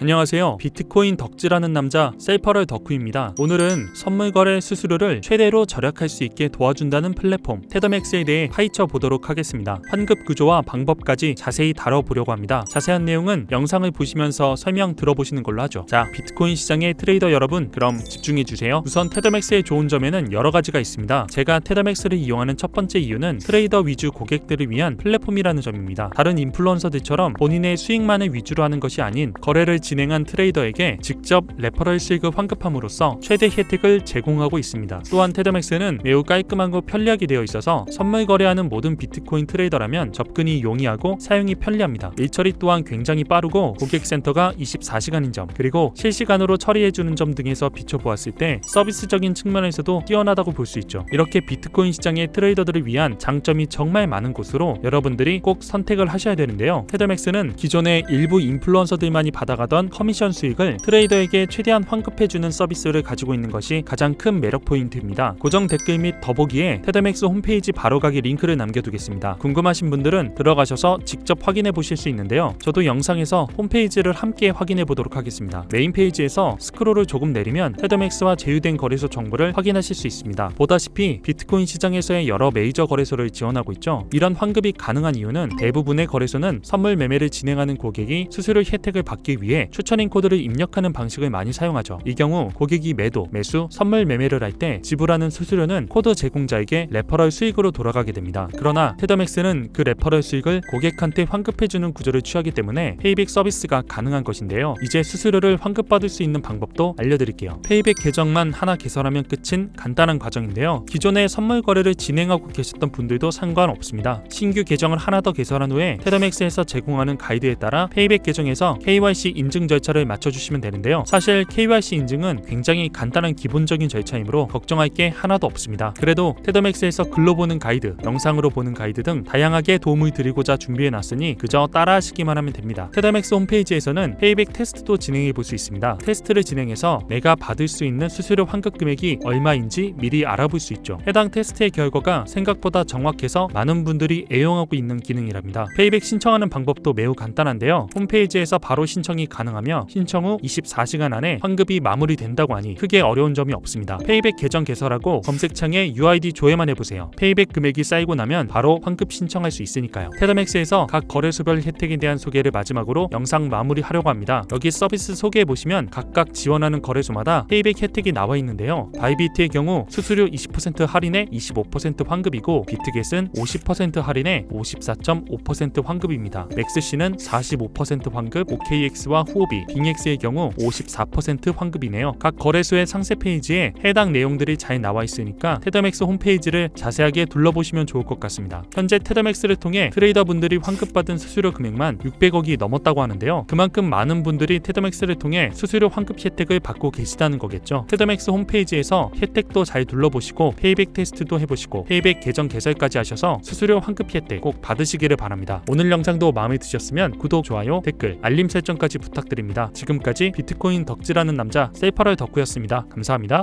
안녕하세요. 비트코인 덕질하는 남자 셀퍼럴 덕후입니다. 오늘은 선물 거래 수수료를 최대로 절약할 수 있게 도와준다는 플랫폼 테더맥스에 대해 파헤쳐 보도록 하겠습니다. 환급 구조와 방법까지 자세히 다뤄보려고 합니다. 자세한 내용은 영상을 보시면서 설명 들어보시는 걸로 하죠. 자, 비트코인 시장의 트레이더 여러분, 그럼 집중해 주세요. 우선 테더맥스의 좋은 점에는 여러 가지가 있습니다. 제가 테더맥스를 이용하는 첫 번째 이유는 트레이더 위주 고객들을 위한 플랫폼이라는 점입니다. 다른 인플루언서들처럼 본인의 수익만을 위주로 하는 것이 아닌 거래를 진행한 트레이더에게 직접 레퍼럴 수익을 환급함으로써 최대 혜택을 제공하고 있습니다. 또한 테더맥스는 매우 깔끔하고 편리하게 되어 있어서 선물 거래하는 모든 비트코인 트레이더라면 접근이 용이하고 사용이 편리합니다. 일처리 또한 굉장히 빠르고 고객센터가 24시간인 점 그리고 실시간으로 처리해주는 점 등에서 비춰보았을 때 서비스적인 측면에서도 뛰어나다고 볼 수 있죠. 이렇게 비트코인 시장의 트레이더들을 위한 장점이 정말 많은 곳으로 여러분들이 꼭 선택을 하셔야 되는데요. 테더맥스는 기존의 일부 인플루언서들만이 받아가던 커미션 수익을 트레이더에게 최대한 환급해주는 서비스를 가지고 있는 것이 가장 큰 매력 포인트입니다. 고정 댓글 및 더보기에 테더맥스 홈페이지 바로가기 링크를 남겨두겠습니다. 궁금하신 분들은 들어가셔서 직접 확인해 보실 수 있는데요. 저도 영상에서 홈페이지를 함께 확인해 보도록 하겠습니다. 메인 페이지에서 스크롤을 조금 내리면 테더맥스와 제휴된 거래소 정보를 확인하실 수 있습니다. 보다시피 비트코인 시장에서의 여러 메이저 거래소를 지원하고 있죠. 이런 환급이 가능한 이유는 대부분의 거래소는 선물 매매를 진행하는 고객이 수수료 혜택을 받기 위해 추천인 코드를 입력하는 방식을 많이 사용하죠. 이 경우 고객이 매도, 매수, 선물 매매를 할 때 지불하는 수수료는 코드 제공자에게 레퍼럴 수익으로 돌아가게 됩니다. 그러나 테더맥스는 그 레퍼럴 수익을 고객한테 환급해주는 구조를 취하기 때문에 페이백 서비스가 가능한 것인데요. 이제 수수료를 환급받을 수 있는 방법도 알려드릴게요. 페이백 계정만 하나 개설하면 끝인 간단한 과정인데요. 기존에 선물 거래를 진행하고 계셨던 분들도 상관없습니다. 신규 계정을 하나 더 개설한 후에 테더맥스에서 제공하는 가이드에 따라 페이백 계정에서 KYC 인증 절차를 맞춰주시면 되는데요. 사실 KYC 인증은 굉장히 간단한 기본적인 절차이므로 걱정할 게 하나도 없습니다. 그래도 테더맥스에서 글로 보는 가이드, 영상으로 보는 가이드 등 다양하게 도움을 드리고자 준비해놨으니 그저 따라하시기만 하면 됩니다. 테더맥스 홈페이지에서는 페이백 테스트도 진행해 볼 수 있습니다. 테스트를 진행해서 내가 받을 수 있는 수수료 환급 금액이 얼마인지 미리 알아볼 수 있죠. 해당 테스트의 결과가 생각보다 정확해서 많은 분들이 애용하고 있는 기능이랍니다. 페이백 신청하는 방법도 매우 간단한데요. 홈페이지에서 바로 신청이 가능 하며 신청 후 24시간 안에 환급이 마무리된다고 하니 크게 어려운 점이 없습니다. 페이백 계정 개설하고 검색창에 UID 조회만 해보세요. 페이백 금액이 쌓이고 나면 바로 환급 신청할 수 있으니까요. 테더맥스에서 각 거래소별 혜택에 대한 소개를 마지막으로 영상 마무리하려고 합니다. 여기 서비스 소개해 보시면 각각 지원하는 거래소마다 페이백 혜택이 나와 있는데요. 바이비트의 경우 수수료 20% 할인에 25% 환급이고 비트겟은 50% 할인에 54.5% 환급입니다. 맥스씨는 45% 환급, OKX와 후 오비, 빙엑스의 경우 54% 환급이네요. 각 거래소의 상세 페이지에 해당 내용들이 잘 나와 있으니까 테더맥스 홈페이지를 자세하게 둘러보시면 좋을 것 같습니다. 현재 테더맥스를 통해 트레이더 분들이 환급받은 수수료 금액만 600억이 넘었다고 하는데요. 그만큼 많은 분들이 테더맥스를 통해 수수료 환급 혜택을 받고 계시다는 거겠죠. 테더맥스 홈페이지에서 혜택도 잘 둘러보시고 페이백 테스트도 해보시고 페이백 계정 개설까지 하셔서 수수료 환급 혜택 꼭 받으시기를 바랍니다. 오늘 영상도 마음에 드셨으면 구독, 좋아요, 댓글, 알림 설정까지 부탁드립니다. 지금까지 비트코인 덕질하는 남자 셀파럴 덕후였습니다. 감사합니다.